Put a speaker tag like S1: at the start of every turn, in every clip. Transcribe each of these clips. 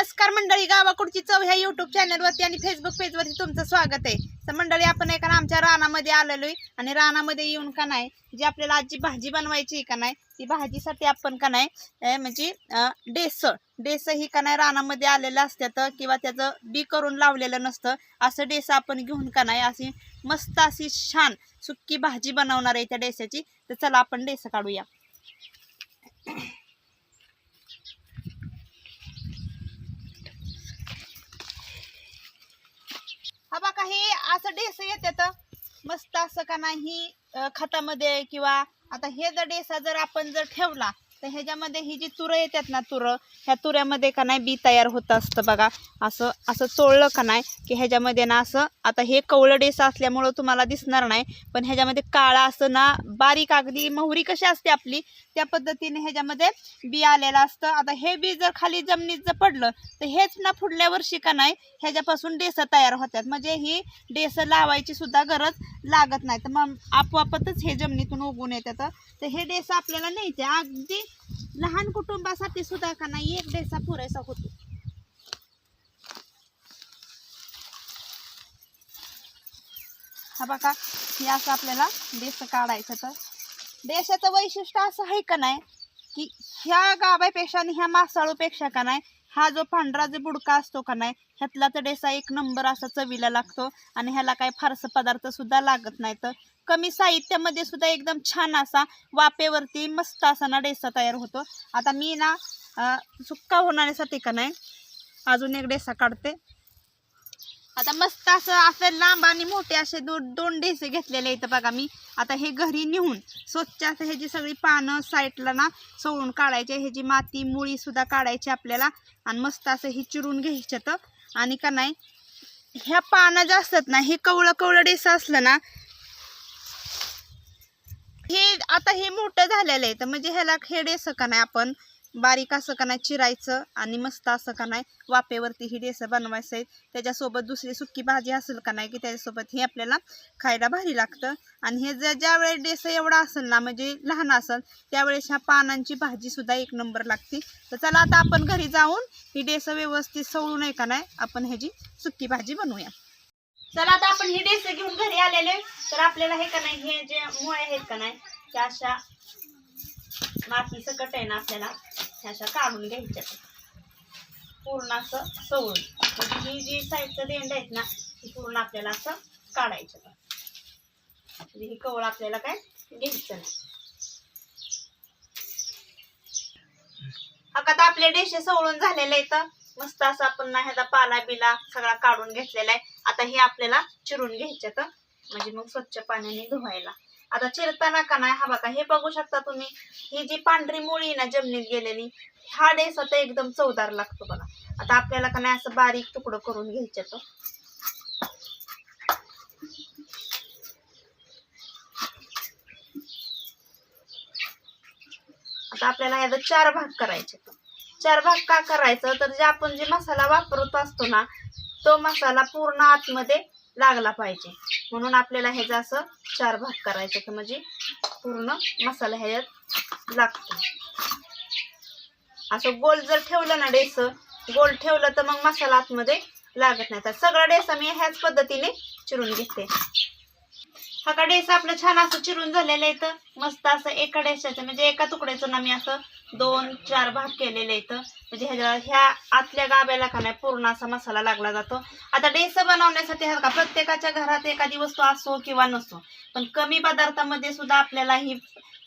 S1: नमस्कार मंडळी गावाकडची चव ह्या युट्यूब चॅनलवरती आणि फेसबुक पेजवरती तुमचं स्वागत आहे. तर मंडळी आपण एका आमच्या रानामध्ये आलेलो आहे आणि रानामध्ये येऊन का नाही जी आपल्याला आजी भाजी बनवायची आहे का नाही ती भाजीसाठी आपण का नाही म्हणजे डेसळ डेस डेस ही का नाही रानामध्ये आलेलं असतात किंवा त्याचं बी करून लावलेलं नसतं असं डेस आपण घेऊन का नाही अशी मस्त अशी छान सुक्की भाजी बनवणार आहे त्या डेसाची तर चला आपण डेस काढूया. हा काही असं डेस येतात मस्त असं का नाही खतामध्ये किंवा आता हे जर डेसा जर आपण जर ठेवला तर ह्याच्यामध्ये ही जी तुरं येतात ना तुरं ह्या तुऱ्यामध्ये का नाही बी तयार होत असतं बघा. असं असं चोळलं का नाही की ह्याच्यामध्ये ना असं आता हे कवळं डेसा असल्यामुळं तुम्हाला दिसणार नाही पण ह्याच्यामध्ये काळा असं ना बारीक अगदी मोहरी कशी असते आपली त्या पद्धतीने ह्याच्यामध्ये बी आलेलं असतं. आता हे बी जर खाली जमिनीत जर पडलं तर हेच ना पुढल्या वर्षी का नाही ह्याच्यापासून डेसं तयार होतात. म्हणजे ही डेसं लावायची सुद्धा गरज लागत नाही. तर मग आपोआपच हे जमिनीतून उगून येतात तर. हे डेस आपल्याला न्यायचे. अगदी लहान कुटुंबासाठी सुद्धा का नाही एक डेसा पुरेसा होतो. हा बघा हे असं आपल्याला देश काढायचं तर. देशाचं वैशिष्ट्य असं आहे का नाही की ह्या गावापेक्षा आणि ह्या मासाळूपेक्षा का नाही हा जो पांढरा जो बुडका असतो का नाही ह्यातला तर डेसा एक नंबर असा चवीला लागतो आणि ह्याला काय फारसं पदार्थ सुद्धा लागत नाही. तर कमी साहित्यामध्ये सुद्धा एकदम छान असा वापेवरती मस्त असा ना डेसा तयार होतो. आता मी ना सुक्का होण्यासाठी का नाही अजून एक डेसा काढते. आता मस्त असं असं लांब आणि मोठे असे दोन दोन डेसे घेतलेले इथं बघा मी. आता हे घरी नेऊन स्वच्छ असं ह्याची सगळी पानं साईडला ना सोडून काढायचे. ह्याची माती मुळी सुद्धा काढायची आपल्याला. आणि मस्त असं ही चिरून घ्यायचं तर. आणि का नाही ह्या पानं ज्या असतात ना हे कवळं कवळं डेसं असलं ना हे आता हे मोठं झालेलं आहे. तर म्हणजे ह्याला हे डेसं का नाही आपण बारीक असं का नाही चिरायचं आणि मस्त असं का नाही वाफेवरती ही डेसं बनवायचं आहे त्याच्यासोबत दुसरी सुक्की भाजी असेल का नाही की त्याच्यासोबत हे आपल्याला खायला भारी लागतं. आणि हे जर ज्या वेळेस डेसं एवढा असेल ना म्हणजे लहान असेल त्यावेळेस ह्या पानांची भाजी सुद्धा एक नंबर लागते. तर चला आता आपण घरी जाऊन ही डेसं व्यवस्थित सवळू नये का नाही आपण ह्याची सुक्की भाजी बनवूया. चला आता आपण ही डेसं घेऊन घरी आलेले तर आपल्याला हे का नाही हे जे मुळे आहेत का नाही त्या अशा माती सकट आहे ना आपल्याला ह्या अशा काढून घ्यायच्या. पूर्ण असं सवळून. म्हणजे ही जी साईडचं देंड आहेत ना ती पूर्ण आपल्याला असं काढायचं म्हणजे ही कवळ आपल्याला काय घ्यायचं नाही. आता तर आपले डेशे सवळून झालेले आहेत. मस्त असं आपण ना ह्याचा पाला बिला सगळा काढून घेतलेला आहे. आता हे आपल्याला चिरून घ्यायचे तर म्हणजे मग स्वच्छ पाण्याने धुवायला. आता चिरताना का नाही? हा बघा हे बघू शकता तुम्ही ही जी पांढरी मुळी ना जमिनीत गेलेली हा डेस आता एकदम चवदार लागतो बघा. आता आपल्याला का नाही असं बारीक तुकडं करून घ्यायचं तो. आता आपल्याला याचा चार भाग करायचे चार भाग का करायचं? तर जे आपण जे मसाला वापरत असतो ना तो मसाला पूर्ण आतमध्ये लागला पाहिजे. म्हणून आपल्याला ह्याचा असं चार भाग करायचा तर म्हणजे पूर्ण मसाला ह्याच्यात लागतो. असं गोल जर ठेवलं ना डेस गोल ठेवलं तर मग मसाला आतमध्ये लागत नाही. तर सगळा डेसा मी ह्याच पद्धतीने चिरून घेते. हा का डेसा आपलं छान असं चिरून झालेलं आहे तर मस्त असं एका डेशाचं म्हणजे एका तुकड्याचं ना मी असं दोन चार भाग केलेले आहेत म्हणजे ह्याच्या ह्या आतल्या गाब्याला का नाही पूर्ण असा मसाला लागला जातो. आता डेस बनवण्यासाठी हा का प्रत्येकाच्या घरात एखादी वस्तू असो किंवा नसो पण कमी पदार्थामध्ये सुद्धा आपल्याला ही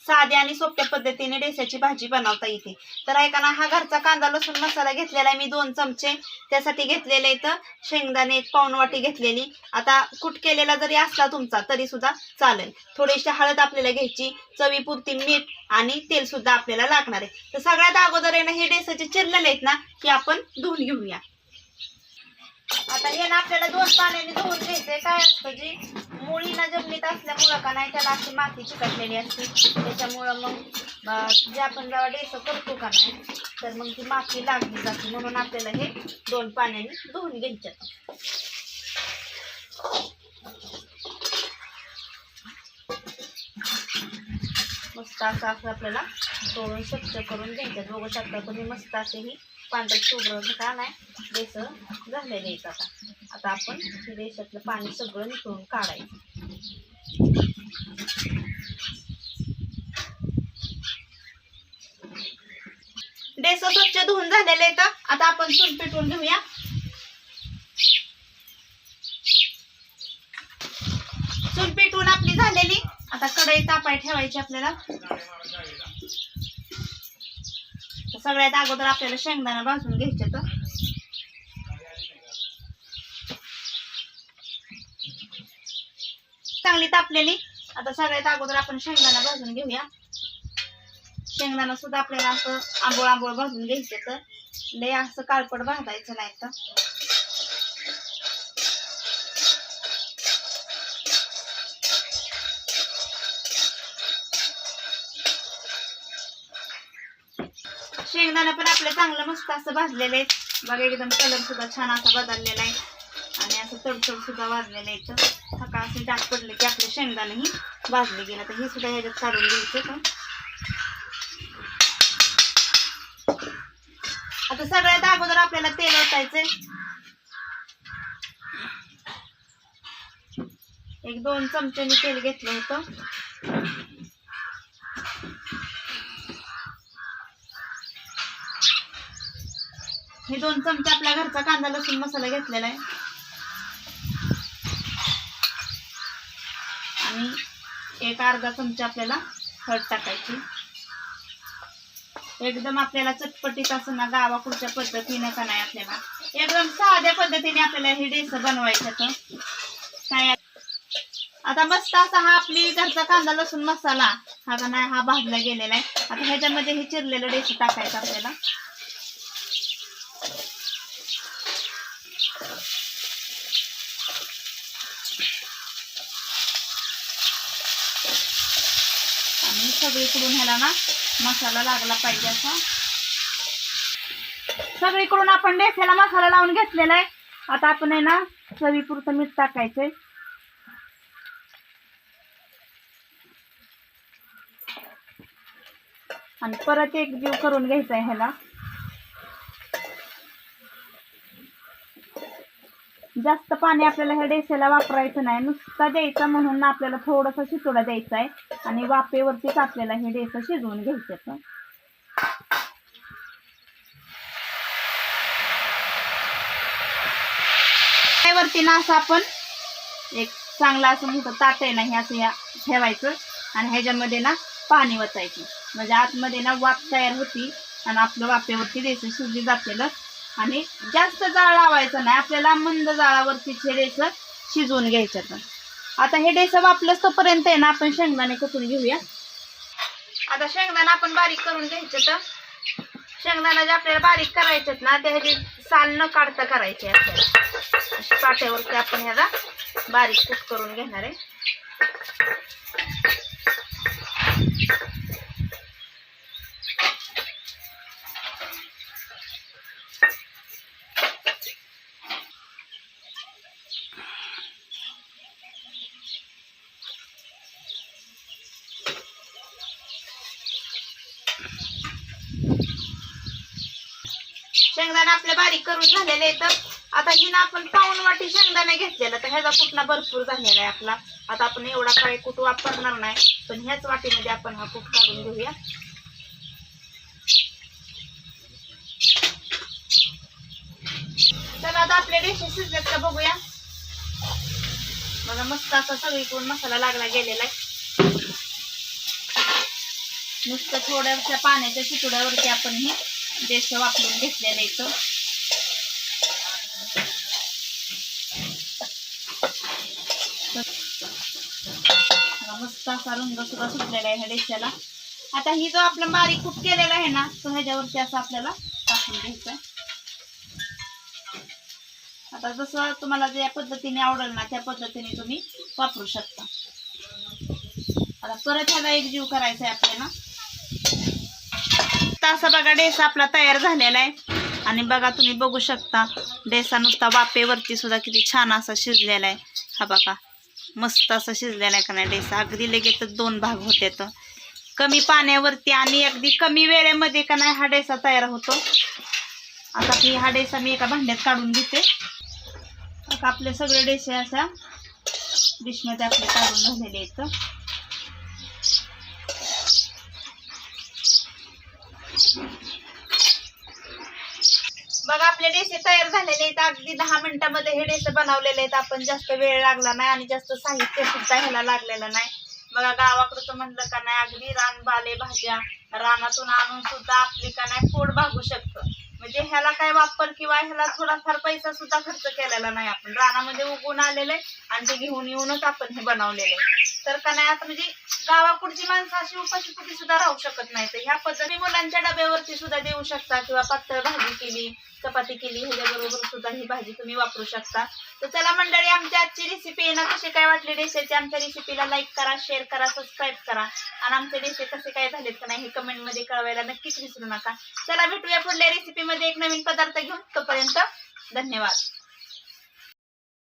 S1: साध्या आणि सोप्या पद्धतीने डेस्याची भाजी बनवता येते. तर ऐका ना हा घरचा कांदा लसूण मसाला घेतलेला आहे. मी दोन चमचे त्यासाठी घेतलेले इथं शेंगदाणे एक पाऊण वाटी घेतलेली. आता कुट केलेला जरी असला तुमचा तरी सुद्धा चालेल. थोडीशी हळद आपल्याला घ्यायची चवीपुरती मीठ आणि तेल सुद्धा आपल्याला लागणार आहे. तर सगळ्यात अगोदर आहे ना हे डेसाचे चिरलेले आहेत ना की आपण धुवून घेऊया. आता हे ना आपल्याला दोन पाण्याने धुवून घ्यायचंय. काय असतं जी मुळीला जमिनीत असल्यामुळं का नाही त्याला अशी माती चिकटलेली असते. त्याच्यामुळं मग जे आपण जेव्हा डेसं करतो का नाही तर मग ती माती लागली जाते. म्हणून आपल्याला हे दोन पाण्याने धुवून घ्यायचं मस्त असं असं आपल्याला तोडून स्वच्छ करून घ्यायचं. बघू शकता तुम्ही मस्त असे ही पांढरं शुभ्र का नाही बेसन झालेलं आहे आता. आता आपण बेसातलं देशातलं पाणी सगळं निकळून काढायचं. डेस स्वच्छ धुवून झालेलं आहे आता आपण चूल पेटवून घेऊया. चूल पेटवून आपली झालेली. आता कढई तापाय ठेवायची आपल्याला. सगळ्यात अगोदर आपल्याला शेंगदाणा भाजून घ्यायचे तर चांगली तापलेली. आता सगळ्यात अगोदर आपण शेंगदाणा भाजून घेऊया. शेंगदाणा सुद्धा आपल्याला असं आंबोळ आंबोळ भाजून घ्यायचे तर. लय असं काळपट भाजायचं नाही तर. शेंगदाणा पण आपलं चांगलं मस्त असं भाजलेलं आहे. बघा एकदम कलर सुद्धा छान असा बदललेला आहे. आणि असं तडतड सुद्धा वाजलेलं आहे तर असे डाग पडले की आपले शेंगदाणे ही भाजले गेलं. तर हे सुद्धा ह्याच्यात काढून घ्यायचं का आता सगळ्यात अगोदर आपल्याला तेल ओतायचंय. एक दोन चमच्यानी तेल घेतलं होतं. हे दोन चमचे आपल्या घरचा कांदा लसूण मसाला घेतलेला आहे आणि एक अर्धा चमचा आपल्याला हळद टाकायची. एकदम आपल्याला चटपटीत असं ना गावाकडच्या पद्धतीनं का नाही आपल्याला. एकदम साध्या पद्धतीने आपल्याला हे डेस बनवायचं तर. काय आता मस्त असा हा आपली घरचा कांदा लसूण मसाला हा का नाही हा भाजला गेलेला आहे. आता ह्याच्यामध्ये हे चिरलेलं डेस टाकायचं आपल्याला आणि सगळीकडून ह्याला ना मसाला लागला पाहिजे असा. सगळीकडून आपण डेस्याला मसाला लावून घेतलेला आहे. आता आपण आहे ना चवीपुरतं मीठ टाकायचंय. आणि परत एक जीव करून घ्यायचा आहे ह्याला. जास्त पाणी आपल्याला ह्या डेसेला वापरायचं नाही. नुसता द्यायचा म्हणून आपल्याला थोडासा शितोडा द्यायचा आहे. आणि वाफेवरतीच आपल्याला हे डेस शिजवून घ्यायचं वरती ना असं आपण एक चांगला असं मोठं ताट आहे ना हे असं या ठेवायचं. आणि ह्याच्यामध्ये ना पाणी वचायचं म्हणजे आतमध्ये ना वाफ तयार होती आणि आपलं वाफेवरती द्यायचं शिजली जातेलं. आणि जास्त जाळ लावायचं नाही. आपल्याला मंद जाळावरती हे शिजवून घ्यायचं तर आता हे डेसब वापलंच तोपर्यंत आहे ना आपण शेंगदाणे कसून घेऊया. आता शेंगदाणा आपण बारीक करून घ्यायचं तर शेंगदाणा जे आपल्याला बारीक करायचेत ना ते ह्याची साल न काढता करायचे आपल्याला अशी पाट्यावरती आपण ह्याला बारीक कूट करून घेणार आहे. शेंगदाणे आपले बारीक करून झालेले तर आता हिनं आपण पाऊन वाटी शेंगदाणे घेतलेला. तर ह्याचा कुटणा भरपूर झालेला आहे आपला. आता आपण एवढा काय कुट वापरणार नाही. पण ह्याच वाटीमध्ये आपण हा कुट काढून घेऊया. तर आता आपले रेषे शिजलेत का बघूया. बघा मस्त असा सगळीकडून मसाला लागला गेलेला आहे. नुसतं थोड्याशा पाण्याच्या शितुड्यावरती आपण हे देश वापरून घेतलेलं इथं मस्त असा रंग सुद्धा सुटलेला आहे ह्या डेशाला आता ही जो आपला बारीक कूट केलेला आहे ना तो ह्याच्यावरती असं आपल्याला टाकून घ्यायचा आहे. आता जसं तुम्हाला ज्या पद्धतीने आवडेल ना त्या पद्धतीने तुम्ही वापरू शकता. आता परत ह्याला एक जीव करायचा आहे आपल्याला. तर असा बघा डेसा आपला तयार झालेला आहे. आणि बघा तुम्ही बघू शकता डेसा नुसता वापेवरती सुद्धा किती छान असा शिजलेला आहे. हा बघा मस्त असा शिजलेला आहे का नाही डेसा? अगदी लगेचच दोन भाग होते तर. कमी पाण्यावरती आणि अगदी कमी वेळेमध्ये का नाही हा डेसा तयार होतो. आता आपली हा डेसा मी एका भांड्यात काढून घेते. आता आपले सगळे डेसे अशा डिशमध्ये आपले काढून झालेले आहेत बघा आपले डेसे तयार झालेले आहेत. अगदी दहा मिनिटामध्ये हे डेसे बनवलेले आहेत. आपण जास्त वेळ लागला नाही आणि जास्त साहित्य सुद्धा ह्याला लागलेलं नाही. बघा गावाकडचं म्हणलं का नाही अगदी रान भाज्या रानातून आणून सुद्धा आपली का नाही पोट भागू शकतं. म्हणजे ह्याला काय वापर किंवा ह्याला थोडाफार पैसा सुद्धा खर्च केलेला नाही आपण. रानामध्ये उगून आलेले आणि ते घेऊन येऊनच आपण हे बनवलेले तर का नाही आता म्हणजे गावाकडची माणसं अशी उपाशी कुठे सुद्धा राहू शकत नाही. तर ह्या पद्धती मुलांच्या डब्यावरती सुद्धा देऊ शकता किंवा पातळ भाजी केली चपाती केली ह्याच्याबरोबर सुद्धा ही भाजी तुम्ही वापरू शकता. तर चला मंडळी आमची आजची रेसिपी आहे ना कशी काय वाटली रेसिपीची आमच्या रेसिपीला लाईक करा शेअर करा सबस्क्राईब करा. आणि आमचे रेसिपी कसे काय झालेत का नाही हे कमेंटमध्ये कळवायला नक्कीच विसरू नका. चला भेटूया पुढल्या रेसिपीमध्ये एक नवीन पदार्थ घेऊन तोपर्यंत धन्यवाद.